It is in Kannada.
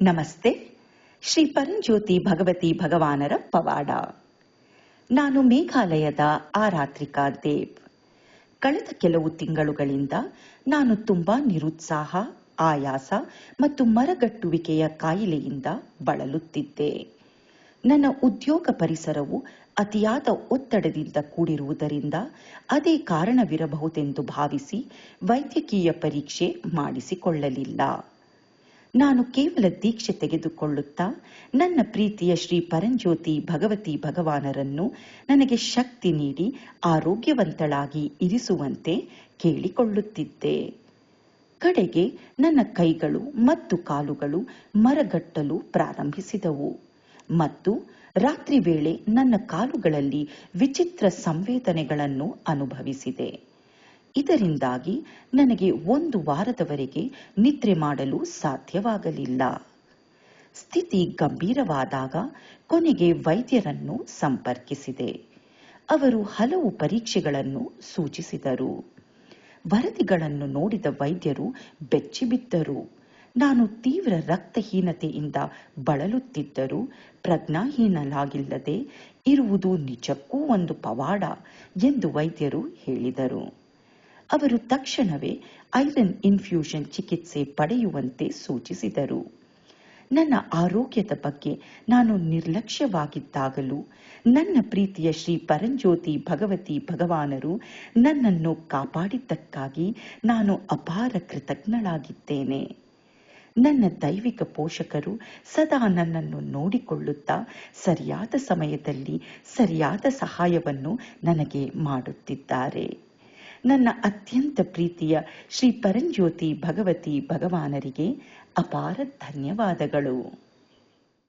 ನಮಸ್ತೆ. ಶ್ರೀ ಪರಂಜ್ಯೋತಿ ಭಗವತಿ ಭಗವಾನರ ಪವಾಡ. ನಾನು ಮೇಘಾಲಯದ ಆರಾತ್ರಿಕಾ ದೇವ್. ಕಳೆದ ಕೆಲವು ತಿಂಗಳುಗಳಿಂದ ನಾನು ತುಂಬಾ ನಿರುತ್ಸಾಹ, ಆಯಾಸ ಮತ್ತು ಮರಗಟ್ಟುವಿಕೆಯ ಕಾಯಿಲೆಯಿಂದ ಬಳಲುತ್ತಿದ್ದೆ. ನನ್ನ ಉದ್ಯೋಗ ಪರಿಸರವು ಅತಿಯಾದ ಒತ್ತಡದಿಂದ ಕೂಡಿರುವುದರಿಂದ ಅದೇ ಕಾರಣವಿರಬಹುದೆಂದು ಭಾವಿಸಿ ವೈದ್ಯಕೀಯ ಪರೀಕ್ಷೆ ಮಾಡಿಸಿಕೊಳ್ಳಲಿಲ್ಲ. ನಾನು ಕೇವಲ ದೀಕ್ಷೆ ತೆಗೆದುಕೊಳ್ಳುತ್ತಾ ನನ್ನ ಪ್ರೀತಿಯ ಶ್ರೀ ಪರಂಜ್ಯೋತಿ ಭಗವತಿ ಭಗವಾನರನ್ನು ನನಗೆ ಶಕ್ತಿ ನೀಡಿ ಆರೋಗ್ಯವಂತಳಾಗಿ ಇರಿಸುವಂತೆ ಕೇಳಿಕೊಳ್ಳುತ್ತಿದ್ದೆ. ಕಡೆಗೆ ನನ್ನ ಕೈಗಳು ಮತ್ತು ಕಾಲುಗಳು ಮರಗಟ್ಟಲು ಪ್ರಾರಂಭಿಸಿದವು ಮತ್ತು ರಾತ್ರಿ ವೇಳೆ ನನ್ನ ಕಾಲುಗಳಲ್ಲಿ ವಿಚಿತ್ರ ಸಂವೇದನೆಗಳನ್ನು ಅನುಭವಿಸಿದೆ. ಇದರಿಂದಾಗಿ ನನಗೆ ಒಂದು ವಾರದವರೆಗೆ ನಿದ್ರೆ ಮಾಡಲು ಸಾಧ್ಯವಾಗಲಿಲ್ಲ. ಸ್ಥಿತಿ ಗಂಭೀರವಾದಾಗ ಕೊನೆಗೆ ವೈದ್ಯರನ್ನು ಸಂಪರ್ಕಿಸಿದೆ. ಅವರು ಹಲವು ಪರೀಕ್ಷೆಗಳನ್ನು ಸೂಚಿಸಿದರು. ವರದಿಗಳನ್ನು ನೋಡಿದ ವೈದ್ಯರು ಬೆಚ್ಚಿಬಿದ್ದರು. ನಾನು ತೀವ್ರ ರಕ್ತಹೀನತೆಯಿಂದ ಬಳಲುತ್ತಿದ್ದರೂ ಪ್ರಜ್ಞಾಹೀನಲಾಗಿಲ್ಲದೆ ಇರುವುದು ನಿಜಕ್ಕೂ ಒಂದು ಪವಾಡ ಎಂದು ವೈದ್ಯರು ಹೇಳಿದರು. ಅವರು ತಕ್ಷಣವೇ ಐರನ್ ಇನ್ಫ್ಯೂಷನ್ ಚಿಕಿತ್ಸೆ ಪಡೆಯುವಂತೆ ಸೂಚಿಸಿದರು. ನನ್ನ ಆರೋಗ್ಯದ ಬಗ್ಗೆ ನಾನು ನಿರ್ಲಕ್ಷ್ಯವಾಗಿದ್ದಾಗಲೂ, ನನ್ನ ಪ್ರೀತಿಯ ಶ್ರೀ ಪರಂಜ್ಯೋತಿ ಭಗವತಿ ಭಗವಾನರು ನನ್ನನ್ನು ಕಾಪಾಡಿದ್ದಕ್ಕಾಗಿ ನಾನು ಅಪಾರ ಕೃತಜ್ಞಳಾಗಿದ್ದೇನೆ. ನನ್ನ ದೈವಿಕ ಪೋಷಕರು ಸದಾ ನನ್ನನ್ನು ನೋಡಿಕೊಳ್ಳುತ್ತಾ ಸರಿಯಾದ ಸಮಯದಲ್ಲಿ ಸರಿಯಾದ ಸಹಾಯವನ್ನು ನನಗೆ ಮಾಡುತ್ತಿದ್ದಾರೆ. ನನ್ನ ಅತ್ಯಂತ ಪ್ರೀತಿಯ ಶ್ರೀ ಪರಂಜ್ಯೋತಿ ಭಗವತಿ ಭಗವಾನರಿಗೆ ಅಪಾರ ಧನ್ಯವಾದಗಳು.